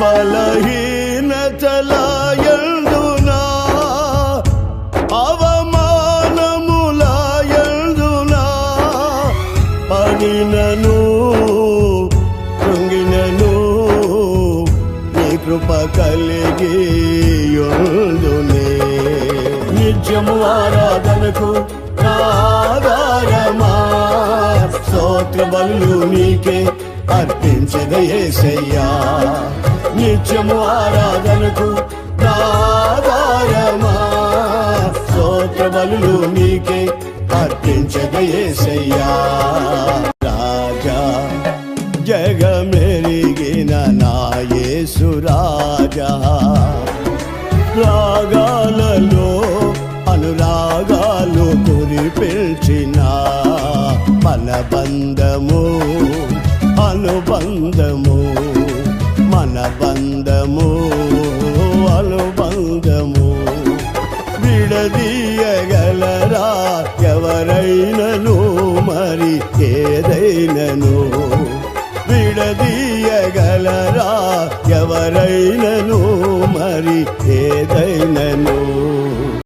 బలహీనతల యందునా పడినను కృంగినను నీ కృప కలిగి యుందునే నిత్యము ఆరాధనకు ఆధారమా? స్తోత్ర బలు నీకే అర్పించదయేసయ్యా నిత్యము ఆరాధనకు ఆధారమా స్తోత్ర బలు నీకే అర్పించదయేసయ్యా రాజా జగమెరిగిన నా యేసు రాజా. రాగాలలో అనురాగాలు కురిపించిన మన బంధము అనుబంధము బంధము అనుబంధము విడదీయగలరా ఎవరైనను మరి ఏదైనను? విడదీయగలరా ఎవరైనను మరి ఏదైనను?